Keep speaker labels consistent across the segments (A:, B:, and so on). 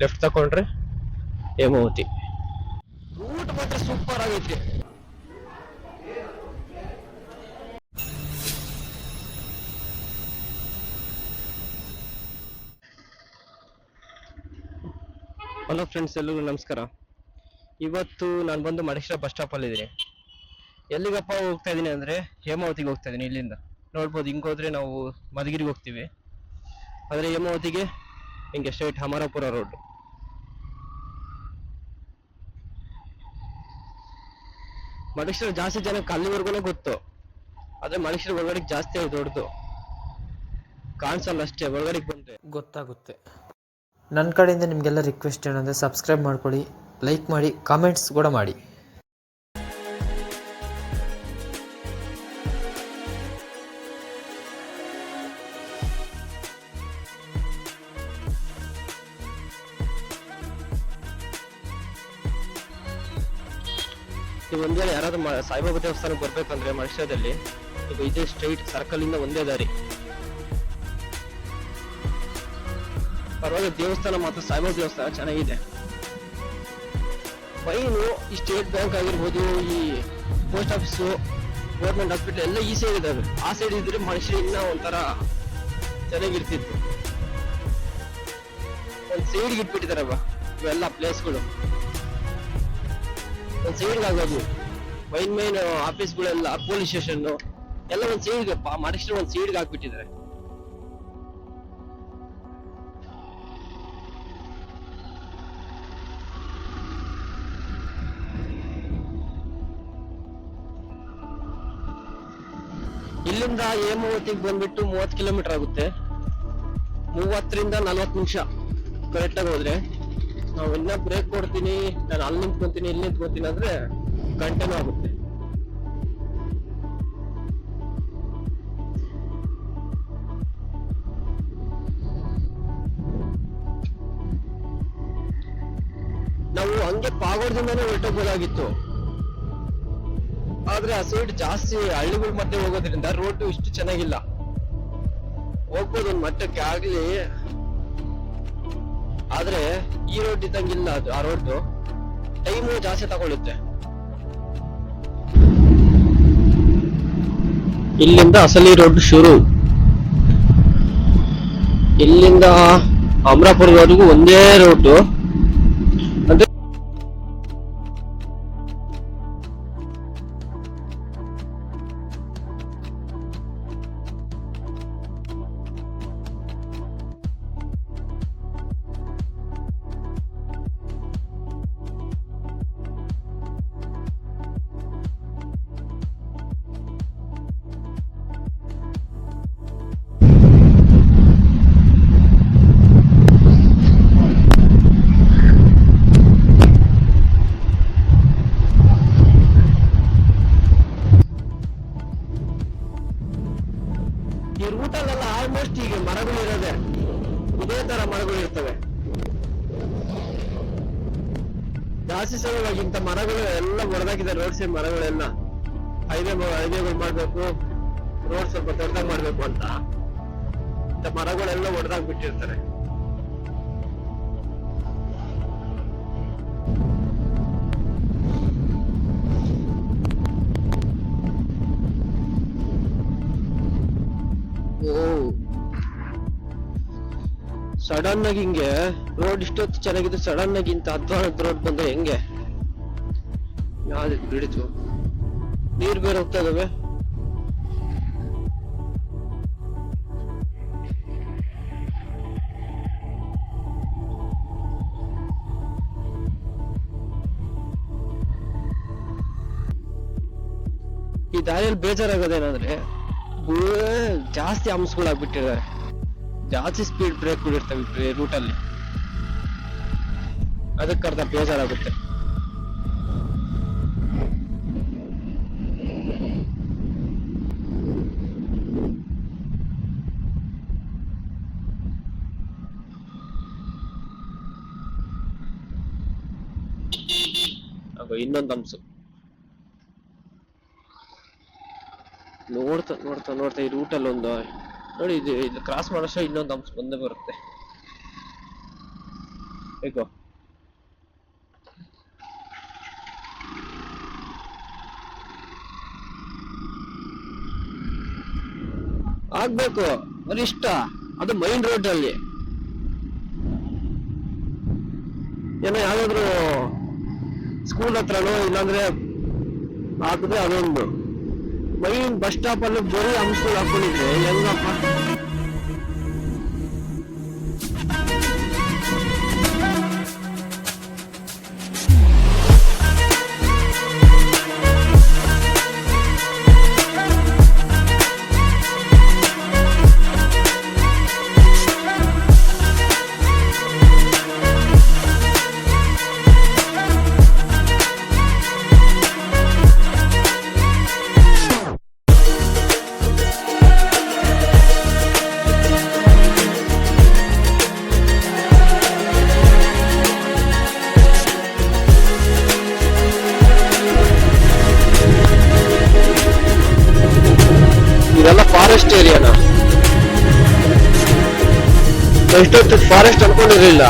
A: Left ತಕೊಂಡ್ರೆ Hemavathi. Route ಮಾತ್ರ super ಆಗೈತೆ. ಹಲೋ ಫ್ರೆಂಡ್ಸ್ ಎಲ್ಲರೂ ನಮಸ್ಕಾರ. ಇವತ್ತು ನಾನು ಬಂದು ಮಡೇಶ್ವರ ಬಸ್ ಸ್ಟಾಪ್ ಅಲ್ಲಿ ಇದ್ದೀನಿ. ಎಲ್ಲಿಗಪ್ಪ ಹೋಗ್ತಾ ಇದ್ದೀನಿ ಅಂದ್ರೆ ಹೇಮಾವತಿಗೆ ಹೋಗ್ತಾ ಇದ್ದೀನಿ ಇಲ್ಲಿಂದ. ನೋಡ್ಬೋದು ಹಿಂಗ್ ಹೋದ್ರೆ ನಾವು ಮಧುಗಿರಿಗೆ ಹೋಗ್ತೀವಿ. ಆದ್ರೆ ಹೇಮಾವತಿಗೆ ಹಿಂಗೆ ಸ್ಟ್ರೈಟ್ ಹಮಾರಪುರ ರೋಡ್ ಮಡೇಶ್ವರ ಜಾಸ್ತಿ ಜನಕ್ಕೆ ಅಲ್ಲಿವರೆಗೂ ಗೊತ್ತು. ಆದ್ರೆ ಮನುಷ್ಯರು ಒಳಗಡೆ ಜಾಸ್ತಿ ಆಗಿ ದೊಡ್ಡದು. ಕಾಣಿಸಲ್ಲ ಅಷ್ಟೇ ಒಳಗಡೆ ಬಂದ್ರೆ.
B: ಗೊತ್ತಾಗುತ್ತೆ. ನನ್ನ ಕಡೆಯಿಂದ ನಿಮಗೆಲ್ಲ ರಿಕ್ವೆಸ್ಟ್ ಏನಂದ್ರೆ ಸಬ್ಸ್ಕ್ರೈಬ್ ಮಾಡ್ಕೊಳ್ಳಿ ಲೈಕ್ ಮಾಡಿ ಕಾಮೆಂಟ್ಸ್ ಕೂಡ ಮಾಡಿ.
A: ನೀವು ಒಂದ್ ವೇಳೆ ಯಾರಾದ್ರೂ ಸಾಯಿಬಾಬಾ ದೇವಸ್ಥಾನಕ್ಕೆ ಬರ್ಬೇಕಂದ್ರೆ ಮನುಷ್ಯದಲ್ಲಿ ಇದೇ ಸ್ಟ್ರೈಟ್ ಸರ್ಕಲ್ ಇಂದ ಒಂದೇ ದಾರಿ. ಪರವಾಗಿ ದೇವಸ್ಥಾನ ಮಾತ್ರ ಸಾಯಿಬಾಬಾ ದೇವಸ್ಥಾನ ಚೆನ್ನಾಗಿದೆ. ಫೈನು ಈ ಸ್ಟೇಟ್ ಬ್ಯಾಂಕ್ ಆಗಿರ್ಬೋದು, ಈ ಪೋಸ್ಟ್ ಆಫೀಸು ಗೌರ್ಮೆಂಟ್ ಹಾಸ್ಪಿಟಲ್ ಎಲ್ಲ ಈ ಸೈಡ್ ಇದಾವೆ ಆ ಸೈಡ್ ಇದ್ರೆ ಮನುಷ್ಯ ಇನ್ನ ಒಂಥರ ಚೆನ್ನಾಗಿರ್ತಿತ್ತು. ಒಂದ್ ಸೈಡ್ಗೆ ಇಟ್ಬಿಟ್ಟಿದಾರವ ಇವೆಲ್ಲ ಪ್ಲೇಸ್ಗಳು ಒಂದ್ ಆಗೋದು. ಮೈನ್ ಮೈನ್ ಆಫೀಸ್ಗಳೆಲ್ಲ ಪೊಲೀಸ್ ಸ್ಟೇಷನ್ ಎಲ್ಲ ಒಂದು ಸೈಡ್ ಮನುಷ್ಯರು ಒಂದು ಸೈಡ್ಗೆ ಹಾಕ್ಬಿಟ್ಟಿದ್ದಾರೆ ಇಲ್ಲಿಂದ ಹೇಮಾವತಿಗೆ ಬಂದ್ಬಿಟ್ಟು ಮೂವತ್ತು ಕಿಲೋಮೀಟರ್ ಆಗುತ್ತೆ. ಮೂವತ್ತರಿಂದ ನಲವತ್ತು ನಿಮಿಷ. ಕರೆಕ್ಟಾಗಿ ಹೋದ್ರೆ. ನಾವು ಇನ್ನ ಬ್ರೇಕ್ ಕೊಡ್ತೀನಿ, ನಾನು ಅಲ್ಲಿ ನಿಂತ್ಕೊಂತೀನಿ, ಇಲ್ಲಿ ನಿಂತ್ಕೊಂತೀನಿ ಅಂದ್ರೆ ಗಂಟೆನೂ ಆಗುತ್ತೆ. ನಾವು ಹಂಗೆ ಪಾಗೋಡ್ದಿಂದಾನೇ ಹೊರಟೋಗ್ಬೋದಾಗಿತ್ತು. ಆದ್ರೆ ಆ ಸೈಡ್ ಜಾಸ್ತಿ ಹಳ್ಳಿಗಳ ಮಧ್ಯೆ ಹೋಗೋದ್ರಿಂದ ರೋಡ್ ಇಷ್ಟು ಚೆನ್ನಾಗಿಲ್ಲ. ಹೋಗ್ಬೋದು ಒಂದ್ ಮಟ್ಟಕ್ಕೆ ಆಗ್ಲಿ. ಆದ್ರೆ ಈ ರೋಡ್ ಇದ್ದಂಗಿಲ್ಲ ಅದು, ಆ ರೋಡ್ ಟೈಮು ಜಾಸ್ತಿ ತಗೊಳ್ಳುತ್ತೆ. ಇಲ್ಲಿಂದ ಅಸಲಿ ರೋಡ್ ಶುರು. ಇಲ್ಲಿಂದ ಅಮರಾಪುರದವರೆಗೂ ಒಂದೇ ರೋಡ್ ಸಡನ್ ಆಗಿ ಹಿಂಗೆ ರೋಡ್ ಇಷ್ಟೊತ್ತು ಚೆನ್ನಾಗಿದೆ ಸಡನ್ ಆಗಿ ಇಂತ ಅಧ್ವಾನದ ರೋಡ್ ಬಂದ್ರೆ ಹೆಂಗೆ? ಯಾವ್ದು ಬಿಡಿತು. ನೀರ್ ಬೇರೆ ಹೋಗ್ತಾ ಇದಾವೆ. ಈ ದಾರಿಯಲ್ಲಿ ಬೇಜಾರಾಗೋದೇನಂದ್ರೆ ಜಾಸ್ತಿ ಹಂಸಗಳಾಗ್ಬಿಟ್ಟಿದ್ದಾರೆ ಜಾಸ್ತಿ ಸ್ಪೀಡ್ ಬ್ರೇಕ್ ಇರ್ತವೆ ರೂಟಲ್ಲಿ ಅದಕ್ಕೆ ಅರ್ಧ ಬೇಜಾರಾಗುತ್ತೆ. ಇನ್ನೊಂದು ಅಂಶ. ನೋಡ್ತಾ ನೋಡ್ತಾ ನೋಡ್ತಾ ಈ ರೂಟಲ್ಲಿ ಒಂದು ನೋಡಿ, ಇದು ಇದು ಕ್ರಾಸ್ ಮಾಡೋಷ್ಟು ಇನ್ನೊಂದು ಅಂಶ ಬಂದೇ ಬರುತ್ತೆ. ಬೇಕು ಆಗ್ಬೇಕು. ಇಷ್ಟ. ಅದು ಮೈನ್ ರೋಡ್ ಅಲ್ಲಿ. ಏನೋ ಯಾವ್ದಾದ್ರು ಸ್ಕೂಲ್ ಹತ್ರನೋ ಇಲ್ಲಾಂದ್ರೆ ಹಾಕಿದ್ರೆ ಅದೊಂದು. ಮೈನ್ ಬಸ್ ಸ್ಟಾಪ್ ಅಲ್ಲಿ ಬರೀ ಅಂಶಗಳು ಹಾಕೊಂಡಿದ್ರೆ ಹೆಂಗಪ್ಪ? ಎಷ್ಟೊತ್ತು ಫಾರೆಸ್ಟ್ ಅನ್ಕೊಂಡಿರಲಿಲ್ಲ.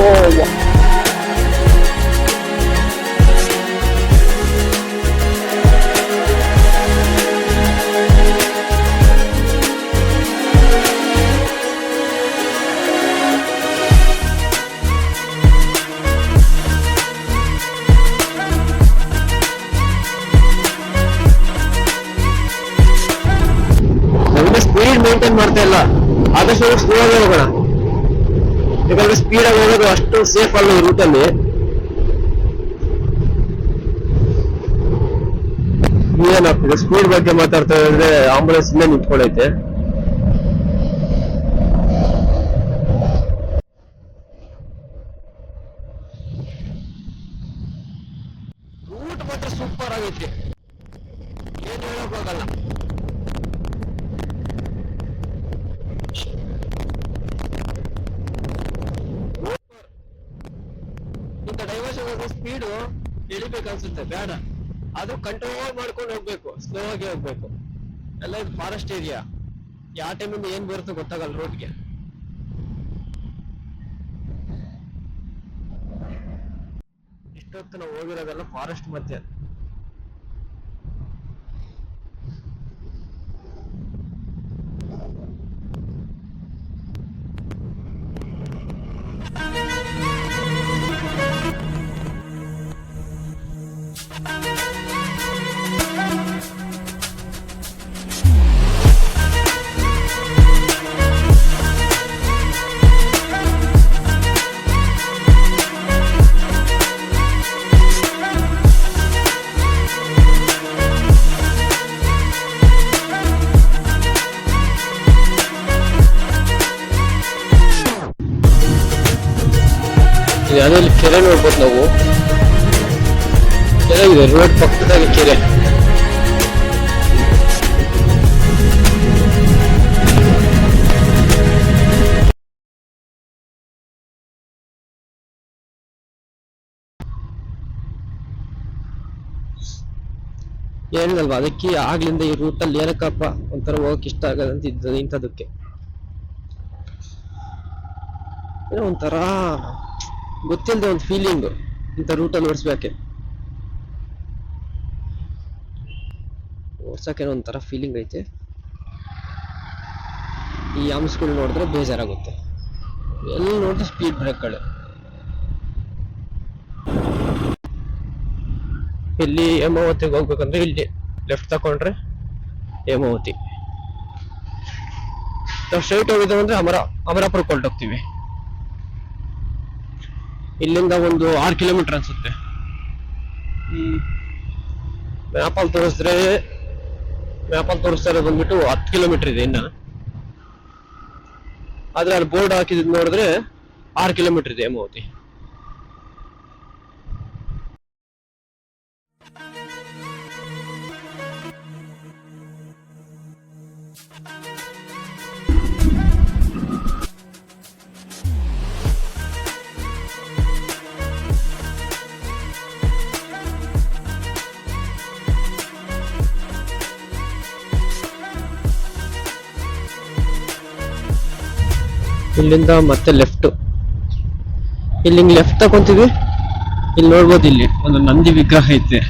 A: ಓ ಅಷ್ಟು ಸೇಫ್ ಅಲ್ಲ ಈ ರೂಟಲ್ಲಿ ಏನಾಗ್ತದೆ ಸ್ಪೀಡ್ ಬಗ್ಗೆ ಮಾತಾಡ್ತಾ ಇದ್ರೆ ಆಂಬುಲೆನ್ಸ್ ಇಲ್ಲೇ ನಿಂತ್ಕೊಳ್ಳೈತೆ ರೂಟ್ ಮಾತ್ರ ಸೂಪರ್ ಆಗೈತಿ ಏನ್ ಹೇಳಕ್ ಹೋಗಲ್ಲ ಇಂಥ ಡೈವರ್ಷನ್ ಹೋಗೋ ಸ್ಪೀಡು ಇಳಿಬೇಕು ಅನ್ಸುತ್ತೆ ಬೇಡ. ಅದು ಕಂಟ್ರೋಲ್ ಮಾಡ್ಕೊಂಡು ಹೋಗ್ಬೇಕು ಸ್ಲೋ ಆಗಿ ಹೋಗ್ಬೇಕು. ಎಲ್ಲ ಇದು ಫಾರೆಸ್ಟ್ ಏರಿಯಾ ಯಾವ ಟೈಮಿಂದ ಏನ್ ಬರುತ್ತೋ ಗೊತ್ತಾಗಲ್ಲ ರೋಡ್ಗೆ ಇಷ್ಟೊತ್ತು ನಾವು ಹೋಗಿರೋದೆಲ್ಲ ಫಾರೆಸ್ಟ್ ಮಧ್ಯೆ. ಕೆರೆ ನೋಡ್ಬೋದು ನಾವು. ಕೆರೆ ಇದೆ ರೋಡ್ ಪಕ್ಕದಾಗ ಕೆರೆ. ಹೇಳಿದಲ್ವಾ ಅದಕ್ಕೆ ಆಗ್ಲಿಂದ ಈ ರೂಟಲ್ಲಿ ಏನಕ್ಕಪ್ಪ, ಒಂಥರ ಹೋಗಕ್ ಇಷ್ಟ ಆಗದಂತ ಇದ್ದದ ಇಂಥದಕ್ಕೆ. ಏನೋ ಒಂಥರ ಗೊತ್ತಿಲ್ಲದೆ ಒಂದು ಫೀಲಿಂಗ್ ಇಂಥ ರೂಟಲ್ಲಿ ಓಡಿಸ್ಬೇಕೆ. ಓಡ್ಸಕ್ಕೇನೋ ಒಂಥರ ಫೀಲಿಂಗ್ ಐತೆ. ಈ ಅಂಶಗಳು ನೋಡಿದ್ರೆ ಬೇಜಾರಾಗುತ್ತೆ. ಎಲ್ಲಿ ನೋಡಿದ್ರೆ ಸ್ಪೀಡ್ ಬ್ರೇಕ್ಗಳು ಇಲ್ಲಿ ಹೇಮಾವತಿಗೆ ಹೋಗ್ಬೇಕಂದ್ರೆ ಇಲ್ಲಿ ಲೆಫ್ಟ್ ತಕೊಂಡ್ರೆ ಹೇಮಾವತಿ. ನಾವು ಸ್ಟ್ರೈಟ್ ಹೋಗಿದ್ದೇವೆ ಅಂದ್ರೆ ಅಮರ ಅಮರಾಪುರಕ್ಕೆ ಹೊರಟೋಗ್ತೀವಿ. ಇಲ್ಲಿಂದ ಒಂದು ಆರು ಕಿಲೋಮೀಟರ್ ಅನ್ಸುತ್ತೆ. ಮ್ಯಾಪಲ್ಲಿ ತೋರಿಸಿದ್ರೆ ಮ್ಯಾಪಲ್ಲಿ ತೋರಿಸ್ತಾರೆ ಬಂದ್ಬಿಟ್ಟು ಹತ್ತು ಕಿಲೋಮೀಟರ್ ಇದೆ ಇನ್ನ. ಆದ್ರೆ ಅಲ್ಲಿ ಬೋರ್ಡ್ ಹಾಕಿದ್ ನೋಡಿದ್ರೆ ಆರು ಕಿಲೋಮೀಟರ್ ಇದೆ ಹೇಮಾವತಿ ಇಲ್ಲಿಂದ ಮತ್ತೆ ಲೆಫ್ಟ್ ಇಲ್ಲಿ ಹಿಂಗ್ ಲೆಫ್ಟ್ ತಗೊಂತೀವಿ, ಇಲ್ಲಿ ನೋಡ್ಬೋದು ಇಲ್ಲಿ ಒಂದು ನಂದಿ ವಿಗ್ರಹ ಐತೆ.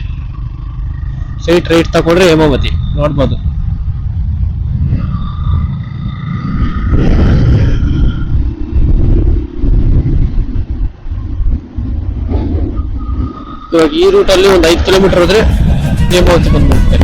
A: ಸ್ಟ್ರೈಟ್ ರೈಟ್ ತಗೊಂಡ್ರೆ ಹೇಮಾವತಿ, ನೋಡ್ಬೋದು. ಇವಾಗ ಈ ರೂಟಲ್ಲಿ ಒಂದು ಐದು ಕಿಲೋಮೀಟರ್ ಹೋದ್ರೆ ಹೇಮಾವತಿ ಬಂದ್ಬಿಡುತ್ತೆ.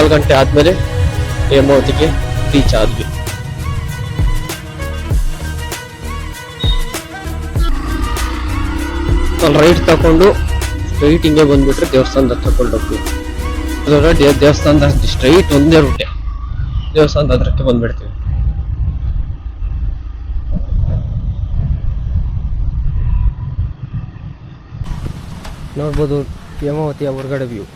A: ಮುಕ್ಕಾಲು ಗಂಟೆ ಆದ್ಮೇಲೆ ಹೇಮಾವತಿಗೆ ರೀಚ್ ಆದ್ವಿ. ರೈಟ್ ತಕೊಂಡು ಸ್ಟ್ರೈಟ್ ಹಿಂಗೆ ಬಂದ್ಬಿಟ್ರೆ ದೇವಸ್ಥಾನದ ತಗೊಂಡು ಹೋಗ್ತೀವಿ ಅದರ ದೇವಸ್ಥಾನದ ಸ್ಟ್ರೈಟ್ ಒಂದೇ ರೂಟೆ ದೇವಸ್ಥಾನದ ಹತ್ರಕ್ಕೆ ಬಂದ್ಬಿಡ್ತೀವಿ. ನೋಡ್ಬೋದು ಹೇಮಾವತಿಯ ಹೊರಗಡೆ ವ್ಯೂ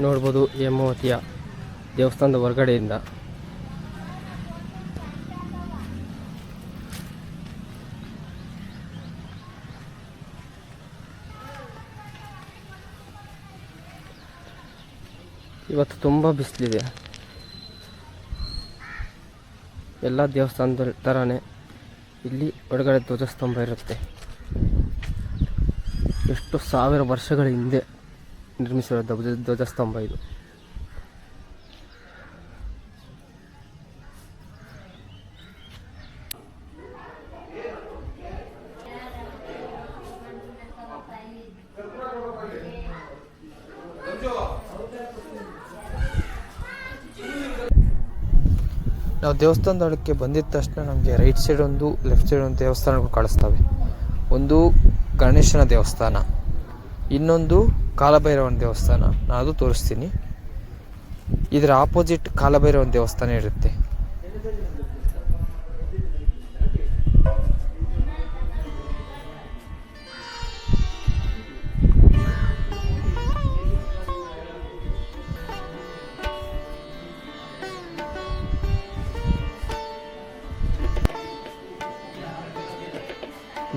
A: ನೋಡ್ಬೋದು ಹೇಮಾವತಿಯ ದೇವಸ್ಥಾನದ ಹೊರಗಡೆಯಿಂದ. ಇವತ್ತು ತುಂಬ ಬಿಸಿಲಿದೆ. ಎಲ್ಲ ದೇವಸ್ಥಾನದ ಥರನೇ ಇಲ್ಲಿ ಒಳಗಡೆ ಧ್ವಜಸ್ತಂಭ ಇರುತ್ತೆ. ಎಷ್ಟು ಸಾವಿರ ವರ್ಷಗಳ ಹಿಂದೆ ನಿರ್ಮಿಸಿರೋ ಧ್ವಜ, ಧ್ವಜಸ್ತಂಭ ಇದು.
B: ನಾವು ದೇವಸ್ಥಾನದೊಳಕ್ಕೆ ಬಂದಿದ್ದ ತಕ್ಷಣ ನಮಗೆ ರೈಟ್ ಸೈಡ್ ಒಂದು ಲೆಫ್ಟ್ ಸೈಡ್ ಒಂದು ದೇವಸ್ಥಾನಗಳು ಕಾಣಿಸ್ತವೆ. ಒಂದು ಗಣೇಶನ ದೇವಸ್ಥಾನ, ಇನ್ನೊಂದು ಕಾಲಭೈರವನ ದೇವಸ್ಥಾನ ನಾನು ಅದು ತೋರಿಸ್ತೀನಿ. ಇದರ ಆಪೋಸಿಟ್ ಕಾಲಭೈರವನ ದೇವಸ್ಥಾನ ಇರುತ್ತೆ.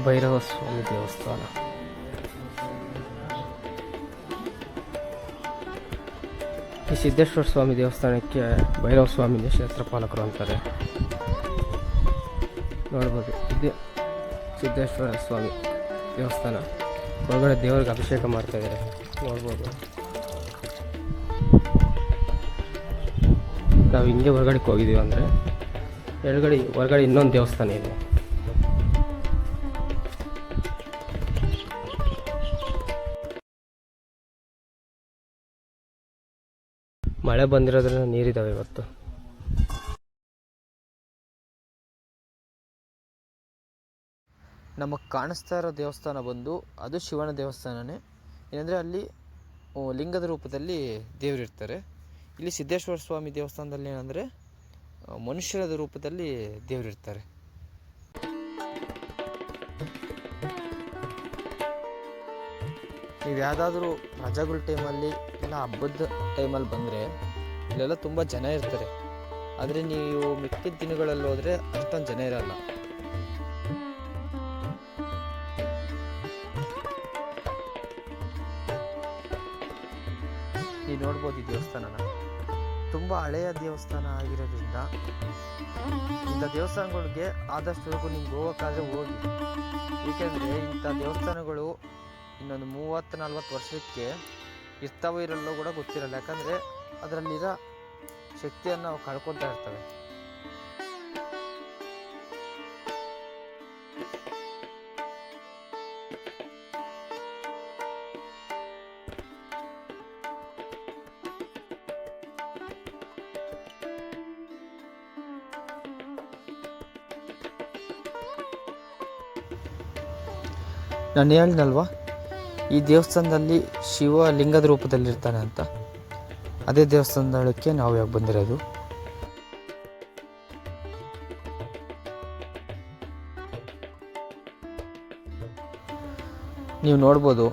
A: ಭೈರವ ಸ್ವಾಮಿ ದೇವಸ್ಥಾನ. ಈ ಸಿದ್ದೇಶ್ವರ ಸ್ವಾಮಿ ದೇವಸ್ಥಾನಕ್ಕೆ ಭೈರವ ಸ್ವಾಮಿ ಕ್ಷೇತ್ರ ಪಾಲಕರು ಅಂತಾರೆ. ನೋಡ್ಬೋದು, ಇದು ಸಿದ್ದೇಶ್ವರ ಸ್ವಾಮಿ ದೇವಸ್ಥಾನ. ಒಳಗಡೆ ದೇವರಿಗೆ ಅಭಿಷೇಕ ಮಾಡ್ತಾ ಇದ್ದಾರೆ. ನೋಡ್ಬೋದು. ನಾವು ಹಿಂಗೆ ಹೊರಗಡೆ ಹೋಗಿದ್ದೀವಿ ಅಂದರೆ, ಎಡಗಡೆ, ಹೊರಗಡೆ ಇನ್ನೊಂದು ದೇವಸ್ಥಾನ ಇದೆ. ಮಳೆ ಬಂದಿರೋದ್ರಿಂದ ನೀರಿದಾವೆ ಇವತ್ತು.
B: ನಮಗೆ ಕಾಣಿಸ್ತಾ ಇರೋ ದೇವಸ್ಥಾನ ಬಂದು ಅದು ಶಿವನ ದೇವಸ್ಥಾನನೇ. ಏನಂದರೆ ಅಲ್ಲಿ ಲಿಂಗದ ರೂಪದಲ್ಲಿ ದೇವರಿರ್ತಾರೆ ಇಲ್ಲಿ ಸಿದ್ದೇಶ್ವರ ಸ್ವಾಮಿ ದೇವಸ್ಥಾನದಲ್ಲಿ ಏನಂದರೆ ಮನುಷ್ಯರದ ರೂಪದಲ್ಲಿ ದೇವರಿರ್ತಾರೆ ನೀವು ಯಾವುದಾದ್ರೂ ರಜಾಗಳ ಟೈಮಲ್ಲಿ ಇಲ್ಲ ಹಬ್ಬದ ಟೈಮಲ್ಲಿ ಬಂದರೆ ಇಲ್ಲೆಲ್ಲ ತುಂಬ ಜನ ಇರ್ತಾರೆ. ಆದರೆ ನೀವು ಮಿಕ್ಕಿದ ದಿನಗಳಲ್ಲಿ ಹೋದರೆ ಅಷ್ಟೊಂದು ಜನ ಇರಲ್ಲ. ನೀವು ನೋಡ್ಬೋದು ಈ ದೇವಸ್ಥಾನನ. ತುಂಬ ಹಳೆಯ ದೇವಸ್ಥಾನ ಆಗಿರೋದ್ರಿಂದ ಇಂಥ ದೇವಸ್ಥಾನಗಳಿಗೆ ಆದಷ್ಟು ನಿಮ್ಗೆ ಹೋಗೋಕ್ಕಾದ್ರೆ ಹೋಗಿ. ಏಕೆಂದರೆ ಇಂಥ ದೇವಸ್ಥಾನಗಳು ಇನ್ನೊಂದು ಮೂವತ್ತು, ನಲ್ವತ್ತು ವರ್ಷಕ್ಕೆ ಇರ್ತಾವೋ ಇರಲ್ಲೋ ಕೂಡ ಗೊತ್ತಿರಲ್ಲ. ಯಾಕಂದರೆ ಅದರಲ್ಲಿರೋ ಶಕ್ತಿಯನ್ನು ಅವು ಕಳ್ಕೊತಾ ಇರ್ತವೆ.
C: ನಾನು ಹೇಳಿದ್ನಲ್ವ ಈ ದೇವಸ್ಥಾನದಲ್ಲಿ ಶಿವ ಲಿಂಗದ ರೂಪದಲ್ಲಿರ್ತಾನೆ ಅಂತ. ಅದೇ ದೇವಸ್ಥಾನದೊಳಕ್ಕೆ ನಾವು ಇವಾಗ ಬಂದಿರೋದು. ನೀವು ನೋಡ್ಬೋದು,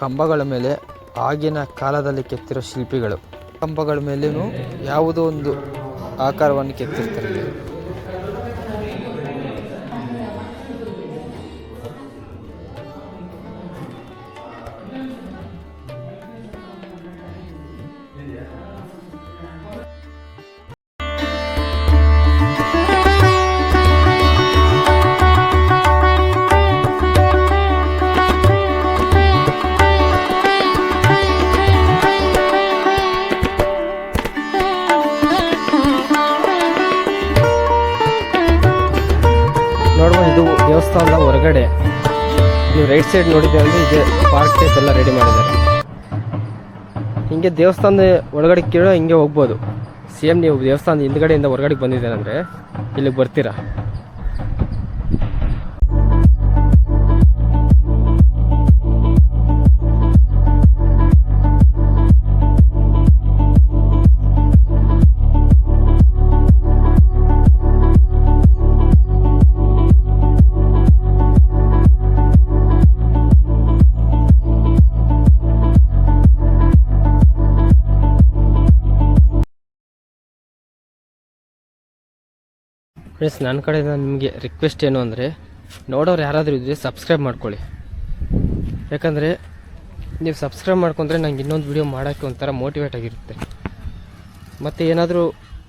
C: ಕಂಬಗಳ ಮೇಲೆ ಆಗಿನ ಕಾಲದಲ್ಲಿ ಕೆತ್ತಿರೋ ಶಿಲ್ಪಿಗಳು. ಕಂಬಗಳ ಮೇಲೂ ಯಾವುದೋ ಒಂದು ಆಕಾರವನ್ನು ಕೆತ್ತಿರ್ತಾರೆ. ಸೈಡ್ ನೋಡಿದ್ದೆ ಇದೆ ಪಾರ್ಕ್ ಟೈಪ್ ಎಲ್ಲ ರೆಡಿ ಮಾಡಿದ್ದಾರೆ. ಹಿಂಗೆ ದೇವಸ್ಥಾನದ ಒಳಗಡೆ ಕೇಳೋ ಹಿಂಗೆ ಹೋಗ್ಬೋದು. ಸೇಮ್ ನೀವು ದೇವಸ್ಥಾನದ ಹಿಂದ್ಗಡೆಯಿಂದ ಹೊರಗಡೆ ಬಂದಿದ್ದೇನೆಂದರೆ ಇಲ್ಲಿಗೆ ಬರ್ತೀರಾ? ಫ್ರೆಂಡ್ಸ್ ನನ್ನ ಕಡೆಯಿಂದ ನಿಮಗೆ ರಿಕ್ವೆಸ್ಟ್ ಏನು ಅಂದರೆ, ನೋಡೋರು ಯಾರಾದರೂ ಇದ್ದರೆ ಸಬ್ಸ್ಕ್ರೈಬ್ ಮಾಡ್ಕೊಳ್ಳಿ. ಯಾಕಂದರೆ, ನೀವು ಸಬ್ಸ್ಕ್ರೈಬ್ ಮಾಡ್ಕೊಂಡ್ರೆ ನಂಗೆ ಇನ್ನೊಂದು ವಿಡಿಯೋ ಮಾಡೋಕ್ಕೆ ಒಂಥರ ಮೋಟಿವೇಟ್ ಆಗಿರುತ್ತೆ. ಮತ್ತು ಏನಾದರೂ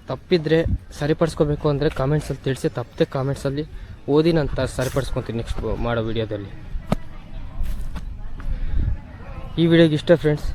C: ತಪ್ಪಿದ್ರೆ ಸರಿಪಡಿಸ್ಕೋಬೇಕು ಅಂದರೆ ಕಾಮೆಂಟ್ಸಲ್ಲಿ ತಿಳಿಸಿ, ತಪ್ಪದೆ ಕಾಮೆಂಟ್ಸಲ್ಲಿ ಓದಿ ನಂತರ ಸರಿಪಡಿಸ್ಕೊತೀನಿ ನೆಕ್ಸ್ಟ್ ಮಾಡೋ ವಿಡಿಯೋದಲ್ಲಿ ಈ ವಿಡಿಯೋಗೆ ಇಷ್ಟ ಫ್ರೆಂಡ್ಸ್